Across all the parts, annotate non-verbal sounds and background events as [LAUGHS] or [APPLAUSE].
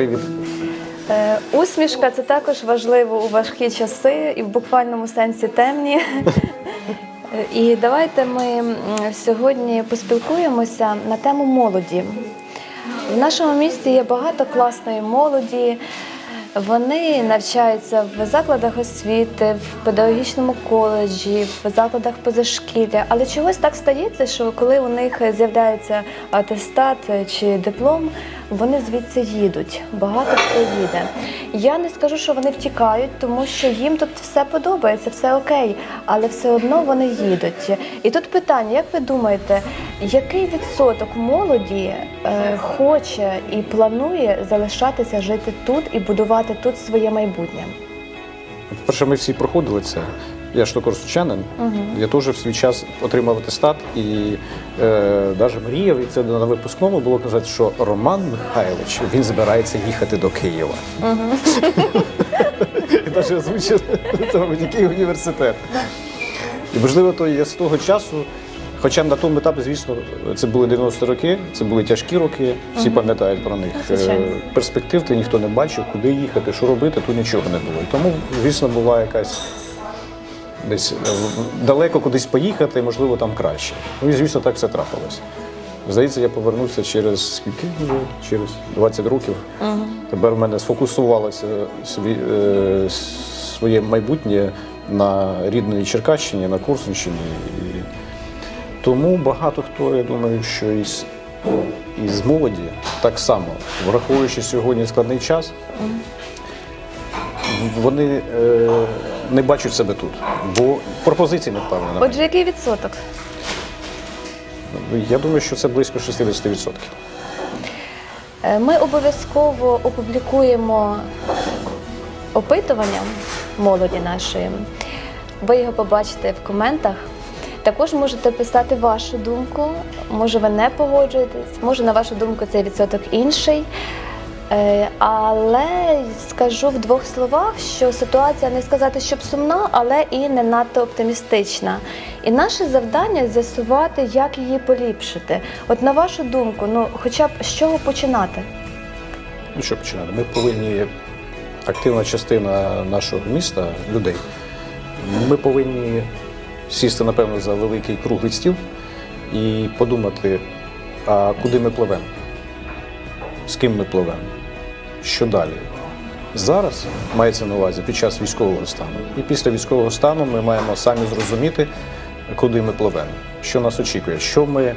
Привіт. Е, Усмішка це також важливо у важкі часи і в буквальному сенсі темні. [LAUGHS] І давайте ми сьогодні поспілкуємося на тему молоді. В нашому місті є багато класної молоді. Вони навчаються в закладах освіти, в педагогічному коледжі, в закладах позашкілля. Але чогось так стається, що коли у них з'являється атестат чи диплом, вони звідси їдуть. Багато хто їде. Я не скажу, що вони втікають, тому що їм тут все подобається, все окей, але все одно вони їдуть. І тут питання: як ви думаєте, який відсоток молоді е, хоче і планує залишатися жити тут і будувати тут своє майбутнє? По-перше, ми всі проходили це. Я ж також сучанин. Я теж в свій час отримав атестат і е, навіть мріяв, і це на випускному було казати, що Роман Михайлович він збирається їхати до Києва. [LAUGHS] І навіть озвучив який університет. І можливо, то я з того часу, хоча на тому етапі, звісно, це були 90 роки, це були тяжкі роки, всі пам'ятають про них. Звичайно. Е, Перспектив ти ніхто не бачив, куди їхати, що робити, тут нічого не було. І тому, звісно, була якась десь е, далеко кудись поїхати, можливо, там краще. Ну і звісно, так все трапилось. Здається, я повернувся через скільки вже? Через 20 років. Тепер в мене сфокусувалося сві- е, своє майбутнє на рідної Черкащині, на Корсунщині. І тому багато хто, я думаю, що із, із молоді так само, враховуючи сьогодні складний час, вони е, не бачать себе тут, бо пропозиції не впевнена. Отже, який відсоток? Я думаю, що це близько 60%. Е, Ми обов'язково опублікуємо опитування молоді нашої. Ви його побачите в коментах. Також можете писати вашу думку. Може, ви не погоджуєтесь, може, на вашу думку, цей відсоток інший. Е, Але скажу в двох словах, що ситуація не сказати, щоб сумна, але і не надто оптимістична. І наше завдання з'ясувати, як її поліпшити. От на вашу думку, ну хоча б з чого починати? Ну що починати? Ми повинні, активна частина нашого міста, людей, ми повинні сісти, напевно, за великий круглий стіл і подумати, а куди ми пливемо, з ким ми пливемо, що далі. Зараз мається на увазі під час військового стану. І після військового стану ми маємо самі зрозуміти, куди ми пливемо, що нас очікує, що ми,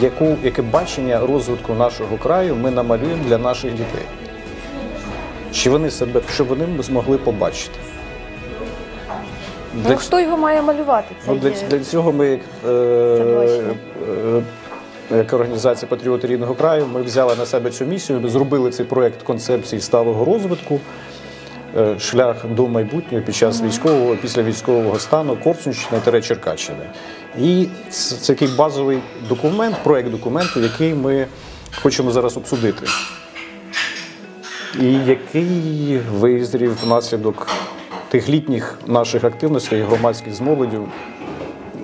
яку, яке бачення розвитку нашого краю ми намалюємо для наших дітей. Чи вони себе, щоб вони змогли побачити. Ну, хто його має малювати? Це Ну, для, для цього ми, е, е, як організація Патріоти рідного краю, ми взяли на себе цю місію, зробили цей проєкт концепції сталого розвитку, е, шлях до майбутнього під час військового, після військового стану Корсунщини та Черкащини. І це, такий базовий документ, проєкт документу, який ми хочемо зараз обсудити. І який визрів внаслідок тих літніх наших активностей, громадських з молоддю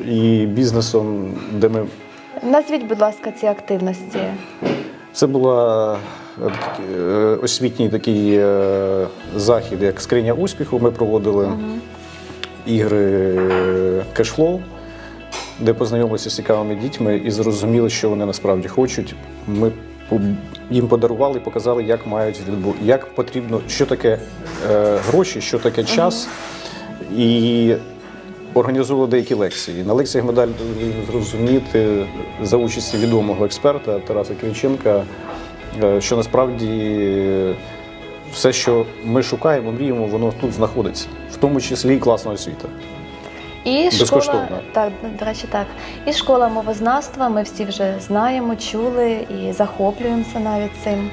і бізнесом, де ми Назвіть, будь ласка, ці активності. це була е, е, освітній такий е, захід, як скриня успіху. Ми проводили ігри кешфлоу, де познайомилися з цікавими дітьми і зрозуміли, що вони насправді хочуть. Ми їм подарували і показали, як мають як потрібно, що таке гроші, що таке час. І організовували деякі лекції. На лекціях ми далі зрозуміти за участі відомого експерта Тараса Кириченка, е, що насправді все, що ми шукаємо, мріємо, воно тут знаходиться, в тому числі і класна освіта. І школа, так, до речі, так. І школа мовознавства, ми всі вже знаємо, чули і захоплюємося навіть цим.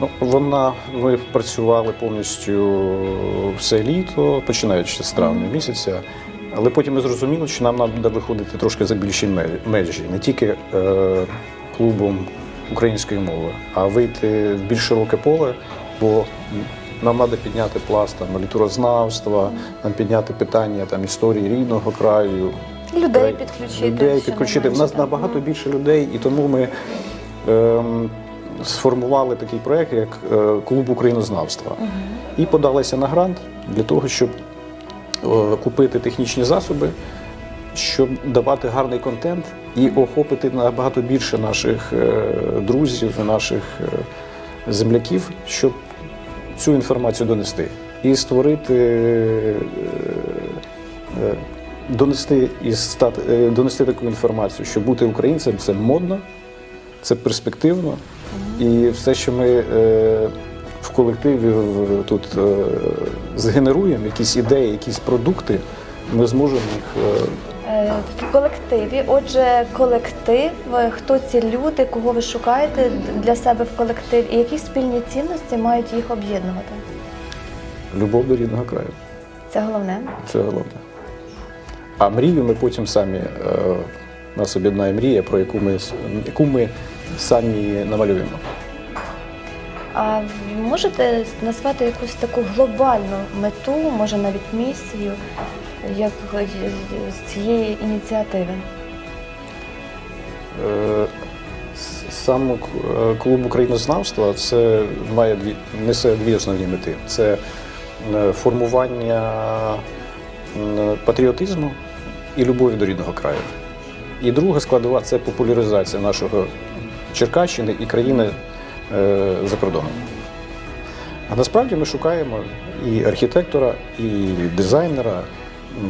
Ну, вона ми працювали повністю все літо, починаючи з травня місяця. Але потім ми зрозуміли, що нам треба виходити трошки за більші межі, не тільки е, клубом української мови, а вийти в більш широке поле, бо нам треба підняти пласт там, літерознавства, нам підняти питання там, історії рідного краю, Людей підключити. Людей підключити. В нас набагато більше людей, і тому ми ем, сформували такий проект, як е, Клуб українознавства. І подалися на грант для того, щоб е, купити технічні засоби, щоб давати гарний контент і охопити набагато більше наших е, друзів, наших е, земляків, щоб цю інформацію донести. І створити, е, е, донести, і стати, е, донести таку інформацію, що бути українцем це модно, це перспективно, і все, що ми е, в колективі тут е, згенеруємо, якісь ідеї, якісь продукти, ми зможемо їх. е, Е, В колективі, отже, колектив, хто ці люди, кого ви шукаєте для себе в колективі, і які спільні цінності мають їх об'єднувати? Любов до рідного краю. Це головне. Це головне. А мрію ми потім самі е, нас об'єднає мрія, про яку ми, яку ми самі намалюємо. А можете назвати якусь таку глобальну мету, може навіть місію, як з цієї ініціативи? Е, Сам е, клуб українознавства це має дві несе дві основні мети: це е, формування патріотизму і любові до рідного краю. І друга складова це популяризація нашого Черкащини і країни за кордоном. А насправді ми шукаємо і архітектора, і дизайнера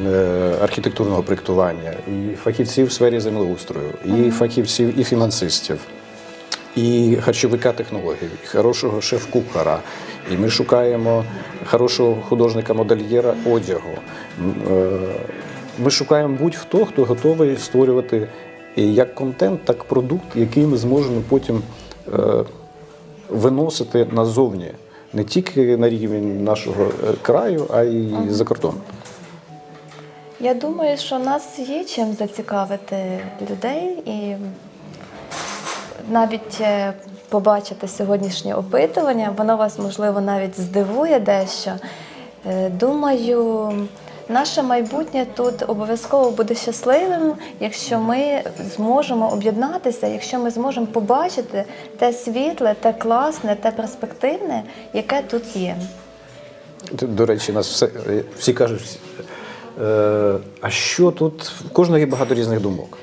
е, архітектурного проєктування, і фахівців в сфері землеустрою, і фахівців, і фінансистів, і харчовика технологій, і хорошого шеф-кухара. І ми шукаємо хорошого художника-модельєра одягу. Е, Ми шукаємо будь-хто, хто готовий створювати як контент, так продукт, який ми зможемо потім е, виносити назовні. Не тільки на рівень нашого е, краю, а й за кордон. Я думаю, що нас є чим зацікавити людей і навіть е, побачити сьогоднішнє опитування, воно вас, можливо, навіть здивує дещо. Е, Думаю, наше майбутнє тут обов'язково буде щасливим, якщо ми зможемо об'єднатися, якщо ми зможемо побачити те світле, те класне, те перспективне, яке тут є. До речі, нас все, е, всі кажуть, е, а що тут? В кожного є багато різних думок.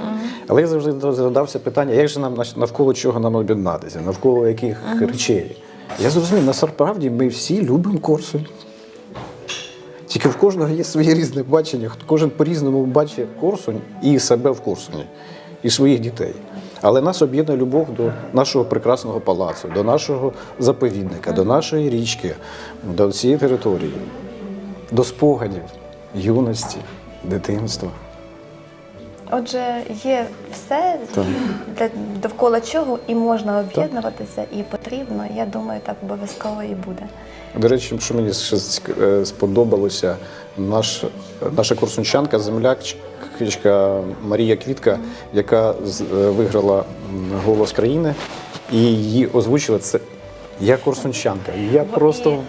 Але я завжди задався питання, як же нам навколо чого нам об'єднатися, навколо яких речей. Я зрозумів, насправді ми всі любимо Корсунь. Тільки в кожного є своє різне бачення, кожен по-різному бачить Корсунь і себе в Корсуні, і своїх дітей. Але нас об'єднує любов до нашого прекрасного палацу, до нашого заповідника, до нашої річки, до цієї території, до спогадів, юності, дитинства. Отже, є все, Так. для- довкола чого і можна об'єднуватися, і потрібно. Я думаю, так обов'язково і буде. До речі, що мені ще е, сподобалося, наш, наша курсунчанка, землячка Марія Квітка, яка з- е, виграла голос країни, і її озвучила це. Я курсунчанка. Я просто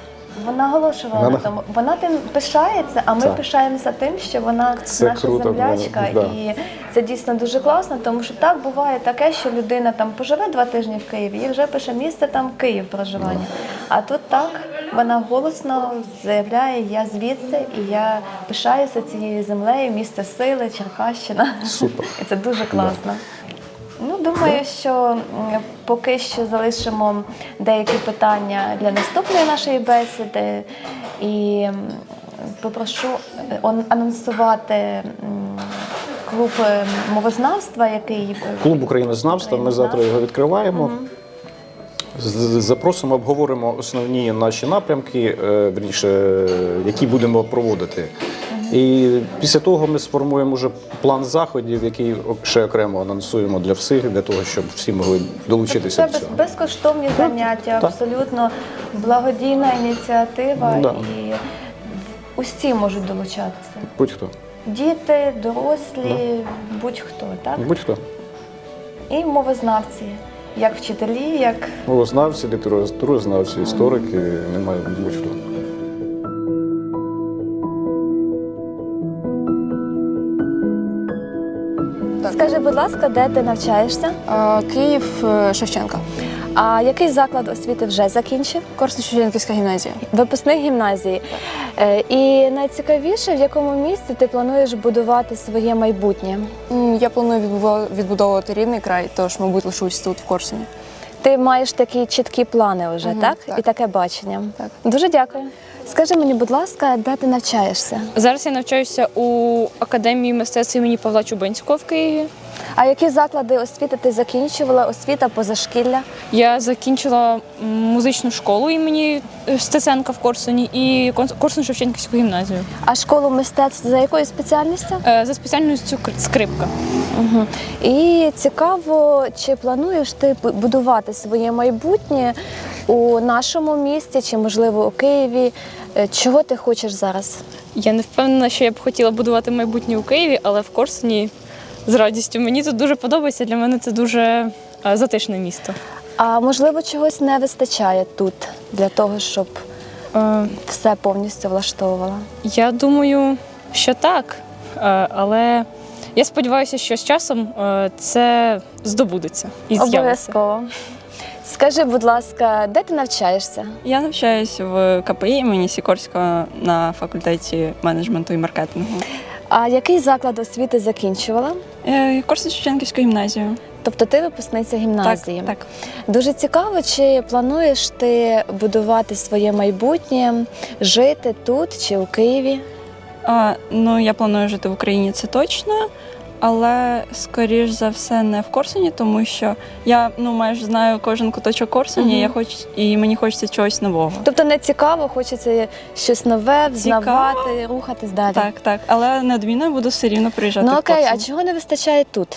вона наголошувала Вона- на тому. Вона тим пишається, а ми Так. пишаємося тим, що вона Це наша круто, землячка, да. і це дійсно дуже класно, тому що так буває таке, що людина там поживе два тижні в Києві і вже пише місце там Київ проживання. А тут так вона голосно заявляє: я звідси і я пишаюся цією землею, місце сили, Черкащина. Супер. І це дуже класно. Ну, думаю, що поки що залишимо деякі питання для наступної нашої бесіди і попрошу е, он- анонсувати клуб е, мовознавства, який клуб українознавства. Ми завтра його відкриваємо. З- Запросимо, обговоримо основні наші напрямки, е, верніше, які будемо проводити. І після того ми сформуємо вже план заходів, який ще окремо анонсуємо для всіх, для того, щоб всі могли долучитися це до цього. безкоштовні заняття, так. абсолютно благодійна ініціатива, Да. і усі можуть долучатися. Будь-хто. Діти, дорослі, будь-хто, так? Будь-хто. І мовознавці, як вчителі, як Мовознавці, літературознавці, історики, немає будь-хто. Будь ласка, де ти навчаєшся? Е, Київ е, Шевченка. А який заклад освіти вже закінчив? Корсунь-Шевченківська гімназія. Випускник гімназії. Е, І найцікавіше, в якому місці ти плануєш будувати своє майбуднє? М, Я планую відбудова- відбудовувати рідний край, тож, мабуть, лишусь тут, в Корсуні. Ти маєш такі чіткі плани вже, Мгм, так? так. І таке бачення. Так. Дуже дякую. Скажи мені, будь ласка, де ти навчаєшся? Зараз я навчаюся у академії мистецтв імені Павла Чубинського в Києві. А які заклади освіти ти закінчувала? Освіта позашкілля? Я закінчила музичну школу імені е, Стеценка в Корсуні і корсун шевченківську гімназію А школу мистецтв за якою спеціальністю? Е, за спеціальністю скрипка. Угу. І цікаво, чи плануєш ти будувати своє майбутнє у нашому місті, чи можливо у Києві? Е, Чого ти хочеш зараз? Я не впевнена, що я б хотіла будувати майбутнє у Києві, але в Корсуні з радістю. Мені тут дуже подобається. Для мене це дуже е, затишне місто. А можливо, чогось не вистачає тут для того, щоб Е, все повністю влаштовувало? Я думаю, що так, Е, але я сподіваюся, що з часом е, це здобудеться і з'явиться. Обов'язково. Скажи, будь ласка, де ти навчаєшся? Я навчаюсь в КПІ імені Сікорського на факультеті менеджменту і маркетингу. А який заклад освіти закінчувала? Е, Корсунь Шевченківську гімназію. Тобто ти випускниця гімназії. Так, так. Дуже цікаво, чи плануєш ти будувати своє майбутнє, жити тут чи у Києві? А, ну, я планую жити в Україні, це точно. Але скоріш за все не в Корсуні, тому що я ну майже знаю кожен куточок Корсуні, Мгм. я хоч і мені хочеться чогось нового. Тобто не цікаво, хочеться щось нове, взнавати, рухатись далі. Так, так. Але неодмінно я буду все рівно приїжджати. Ну в окей, а Корсунь. чого не вистачає тут?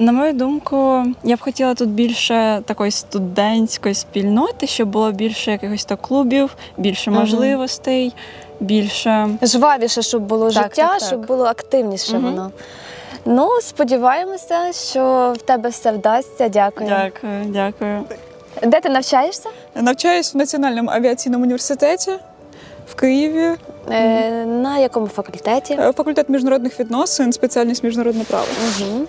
На мою думку, я б хотіла тут більше такої студентської спільноти, щоб було більше якихось то клубів, більше Мгм. можливостей, більше. Жвавіше, щоб було Так, життя, так, так. щоб було активніше Мгм. воно. Ну, сподіваємося, що в тебе все вдасться. Дякую. Дякую, дякую. Де ти навчаєшся? Навчаюсь в Національному авіаційному університеті в Києві, Е, на якому факультеті? Е, факультет міжнародних відносин, спеціальність міжнародне право. Угу.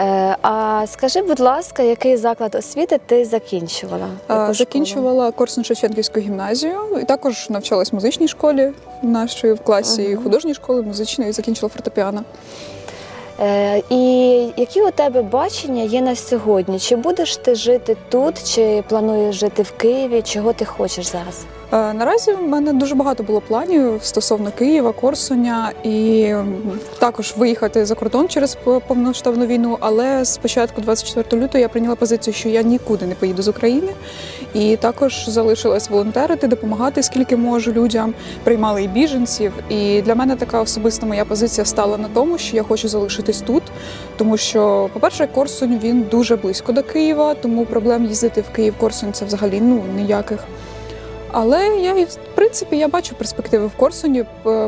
Е, а скажи, будь ласка, який заклад освіти ти закінчувала? Е, Яку? Закінчувала корсунь шевченківську гімназію і також навчалась в музичній школі нашої в класі ага. художньої школи музичної, і закінчила фортепіано. Е, і які у тебе бачення є на сьогодні? Чи будеш ти жити тут, чи плануєш жити в Києві? Чого ти хочеш зараз? Е, Наразі в мене дуже багато було планів стосовно Києва, Корсуня і також виїхати за кордон через повноштабну війну. Але з початку 24 лютого я прийняла позицію, що я нікуди не поїду з України, і також залишилась волонтерити, допомагати скільки можу людям. Приймали і біженців. І для мене така особиста моя позиція стала на тому, що я хочу залишитись тут, тому що, по-перше, Корсунь він дуже близько до Києва, тому проблем їздити в Київ Корсунь це взагалі ну ніяких. Але я в принципі я бачу перспективи в Корсуні.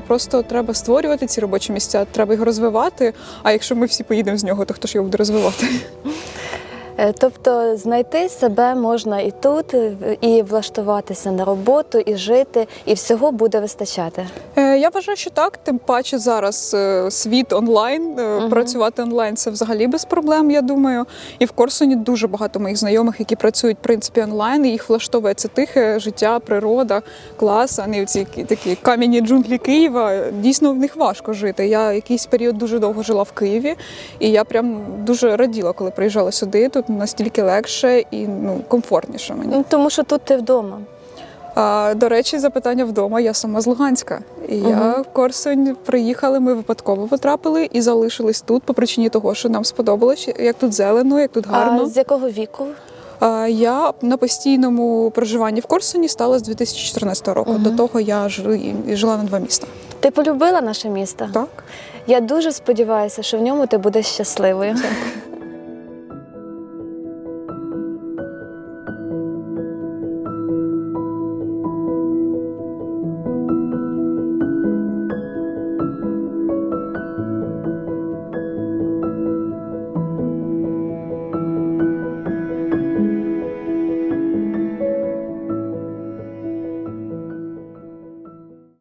Просто треба створювати ці робочі місця, треба їх розвивати. А якщо ми всі поїдемо з нього, то хто ж його буде розвивати? Е, Тобто знайти себе можна і тут, е, і влаштуватися на роботу, і жити, і всього буде вистачати. Е, Я вважаю, що так. Тим паче зараз е, світ онлайн. Мгм. Працювати онлайн це взагалі без проблем. Я думаю. І в Корсуні дуже багато моїх знайомих, які працюють в принципі онлайн. І їх влаштовує це тихе життя, природа, клас, а не в ці такі кам'яні джунглі Києва. Дійсно в них важко жити. Я якийсь період дуже довго жила в Києві, і я прям дуже раділа, коли приїжджала сюди. Тут настільки легше і ну комфортніше мені. Тому що тут ти вдома. А, до речі, запитання вдома. Я сама з Луганська. І я Мгм. в Корсунь приїхали. Ми випадково потрапили і залишились тут по причині того, що нам сподобалось, як тут зелено, як тут гарно. А з якого віку? А, я на постійному проживанні в Корсуні стала з 2014 року. Мгм. До того я жи- жила на два міста. Ти полюбила наше місто? Так. Я дуже сподіваюся, що в ньому ти будеш щасливою.